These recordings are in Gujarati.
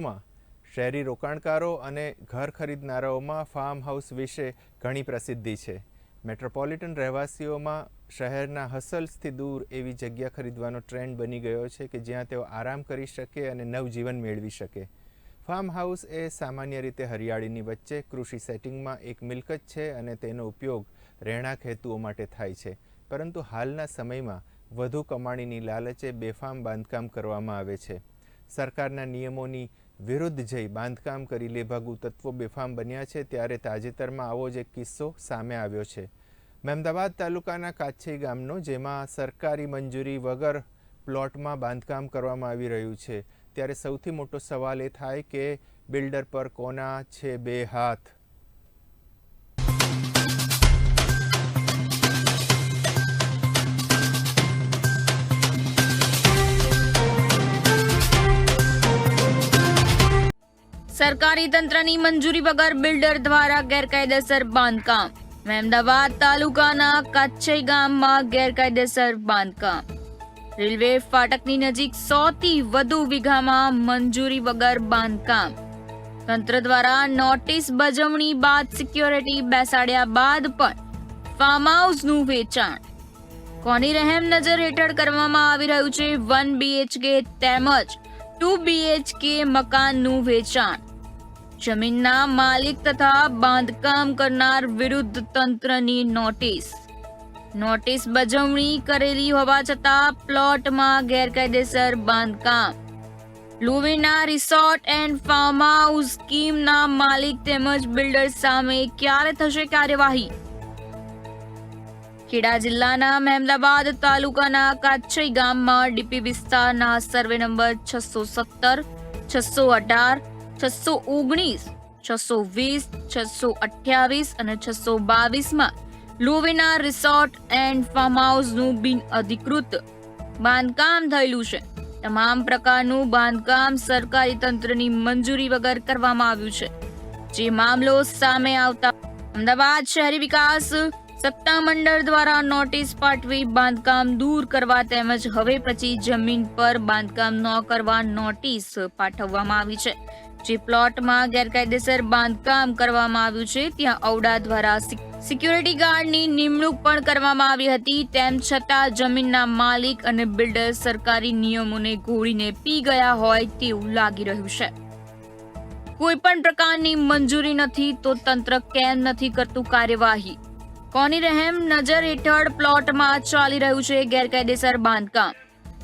શહેરોમાં શહેરી રોકાણકારો અને ઘર ખરીદનારાઓમાં ફાર્મ હાઉસ વિશે ઘણી પ્રસિદ્ધિ છે. મેટ્રોપોલિટન રહેવાસીઓમાં શહેરના હસલ્સથી દૂર એવી જગ્યા ખરીદવાનો ટ્રેન્ડ બની ગયો છે કે જ્યાં તેઓ આરામ કરી શકે અને નવજીવન મેળવી શકે. ફાર્મ હાઉસ એ સામાન્ય રીતે હરિયાળીની વચ્ચે કૃષિ સેટિંગમાં એક મિલકત છે અને તેનો ઉપયોગ રહેણાંક હેતુઓ માટે થાય છે. પરંતુ હાલના સમયમાં વધુ કમાણીની લાલચે બેફામ બાંધકામ કરવામાં આવે છે. સરકારના નિયમોની વિરુદ્ધ જઈ બાંધકામ કરી લેભાગુ તત્વો બેફામ બન્યા છે, ત્યારે તાજેતરમાં આવો જ એક કિસ્સો સામે આવ્યો છે. મહેમદાબાદ તાલુકાના કાછઈ ગામનો, જેમાં સરકારી મંજૂરી વગર પ્લોટમાં બાંધકામ કરવામાં આવી રહ્યું છે. ત્યારે સૌથી મોટો સવાલ એ થાય કે બિલ્ડર પર કોના છે બે હાથ? સરકારી તંત્રની મંજૂરી વગર બિલ્ડર દ્વારા ગેરકાયદેસર બાંધકામ. મહેમદાવાદ તાલુકાના કચ્છઈ ગામમાં ગેરકાયદેસર બાંધકામ. રેલવે ફાટકની નજીક સો થી વધુ વીઘામાં મંજૂરી વગર બાંધકામ. તંત્ર દ્વારા નોટિસ બજવણી બાદ સિક્યોરિટી બેસાડ્યા બાદ પણ ફાર્મ હાઉસનું વેચાણ. કોની રહેમ નજર હેઠળ કરવામાં આવી રહ્યું છે વન બીએચકે તેમજ ટુ બીએચકે મકાનનું વેચાણ. જમીનના માલિક તથા બાંધકામ કરનાર વિરુદ્ધ તંત્રની નોટિસ. નોટિસ બજવણી કરેલી હોવા છતાં પ્લોટમાં ગેરકાયદેસર બાંધકામ. Luvina resort and farm house સ્કીમના માલિક તેમજ બિલ્ડર સામે ક્યારે થશે કાર્યવાહી? ખેડા જિલ્લાના મહેમદાબાદ તાલુકાના કાચઈ ગામમાં ડીપી વિસ્તારના સર્વે નંબર છસો સત્તર, છસો અઢાર છસો ઓગણીસ, છસો વીસ, છસો અઠ્યાવીસ અને છસો બાવીસમાં લુવિના રિસોર્ટ એન્ડ ફાર્મ હાઉસનું બિન અધિકૃત બાંધકામ થયેલું છે. તમામ પ્રકારનું બાંધકામ સરકારી તંત્રની મંજૂરી વગર કરવામાં આવ્યું છે. જે મામલો સામે આવતા અમદાવાદ શહેરી વિકાસ સત્તામંડળ દ્વારા નોટિસ પાઠવી બાંધકામ દૂર કરવા તેમજ હવે પછી જમીન પર બાંધકામ ન કરવા નોટિસ પાઠવવામાં આવી છે. જે પ્લોટમાં ગેરકાયદેસર બાંધકામ કરવામાં આવ્યું છે, ત્યાં ઔડા દ્વારા સિક- સિક્યુરિટી ગાર્ડની નિમણૂક પણ કરવામાં આવી હતી. તેમ છતાં જમીનના માલિક અને બિલ્ડર સરકારી નિયમોને ઘોળીને પી ગયા હોય તેવું લાગી રહ્યું છે. કોઈ પણ પ્રકારની મંજૂરી નથી તો તંત્ર કેમ નથી કરતું કાર્યવાહી? કોની રહેમ નજર હેઠળ પ્લોટમાં ચાલી રહ્યું છે ગેરકાયદેસર બાંધકામ?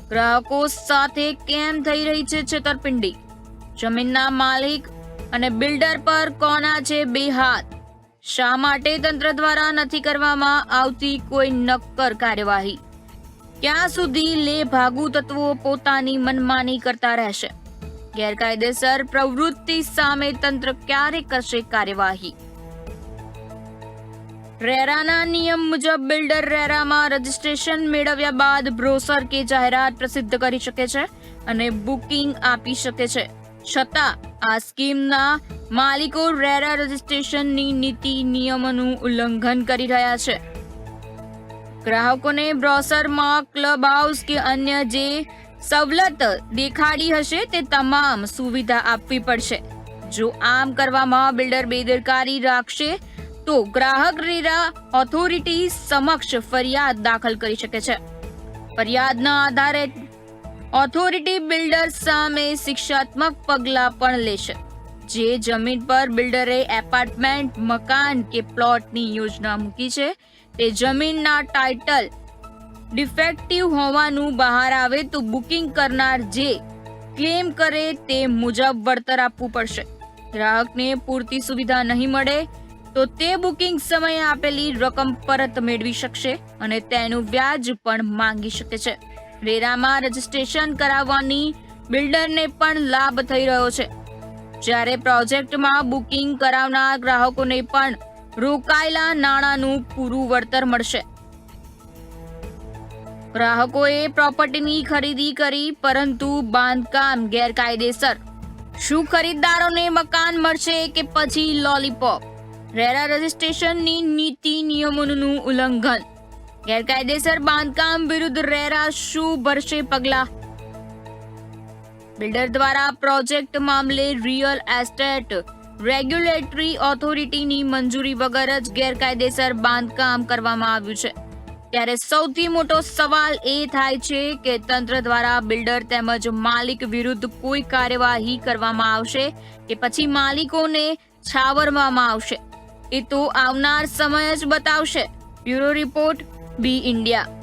ગ્રાહકો સાથે કેમ થઈ રહી છે છેતરપિંડી? જમીનના માલિક અને બિલ્ડર પર કોના છે બે હાથ શા માટે તંત્ર દ્વારા નથી કરવામાં આવતી કોઈ નક્કર કાર્યવાહી? ક્યાં સુધી લે ભાગુ તત્વો પોતાની મનમાની કરતા રહેશે? ગેરકાયદેસર પ્રવૃત્તિ સામે તંત્ર ક્યારે કરશે કાર્યવાહી? રેરાના નિયમ મુજબ બિલ્ડર રેરામાં રજીસ્ટ્રેશન મેળવ્યા બાદ બ્રોસર કે જાહેરાત પ્રસિદ્ધ કરી શકે છે અને બુકિંગ આપી શકે છે. છતાં, આ સ્કીમના માલિકો રેરા રજિસ્ટ્રેશનની નીતિ નિયમોનું ઉલ્લંઘન કરી રહ્યા છે. ગ્રાહકોને બ્રોસરમાં ક્લબ હાઉસ કે અન્ય જે સવલત દેખાડી હશે તે તમામ સુવિધા આપવી પડશે. જો આમ કરવામાં બિલ્ડર બેદરકારી રાખશે, તો ગ્રાહક રેરા ઓથોરિટી સમક્ષ ફરિયાદ દાખલ કરી શકે છે. ફરિયાદના આધારે ઓથોરિટી બિલ્ડર સામે શિક્ષાત્મક પગલાં પણ લેશે. જે જમીન પર બિલ્ડરે એપાર્ટમેન્ટ મકાન કે પ્લોટની યોજના મૂકી છે, તે જમીનના ટાઇટલ ડિફેક્ટિવ હોવાનું બહાર આવે તો બુકિંગ કરનાર જે ક્લેમ કરે તે મુજબ વળતર આપવું પડશે. ગ્રાહકને પૂરતી સુવિધા નહીં મળે તો તે બુકિંગ સમયે આપેલી રકમ પરત મેળવી શકશે અને તેનું વ્યાજ પણ માંગી શકે છે. રેરામાં રજીસ્ટ્રેશન કરાવવાની બિલ્ડરને પણ લાભ થઈ રહ્યો છે. જ્યારે પ્રોજેક્ટમાં બુકિંગ કરાવનાર ગ્રાહકોને પણ રોકાયેલા નાણાંનું પૂરું વળતર મળશે. ગ્રાહકોએ પ્રોપર્ટીની ખરીદી કરી, પરંતુ બાંધકામ ગેરકાયદેસર. શું ખરીદદારોને મકાન મળશે કે પછી લોલીપોપ? રેરા રજિસ્ટ્રેશનની નીતિ નિયમોનું ઉલ્લંઘન ગેરકાયદેસર બાંધકામ વિરુદ્ધ રેરા શું ભરશે પગલા? બિલ્ડર દ્વારા પ્રોજેક્ટ મામલે રિયલ એસ્ટેટ રેગ્યુલેટરી ઓથોરિટીની મંજૂરી વગર જ ગેરકાયદેસર બાંધકામ કરવામાં આવ્યું છે. ત્યારે સૌથી મોટો સવાલ એ થાય છે કે તંત્ર દ્વારા બિલ્ડર તેમજ માલિક વિરુદ્ધ કોઈ કાર્યવાહી કરવામાં આવશે કે પછી માલિકોને છાવરવામાં આવશે? એ તો આવનાર સમય જ બતાવશે. બ્યુરો રિપોર્ટ બી ઇન્ડિયા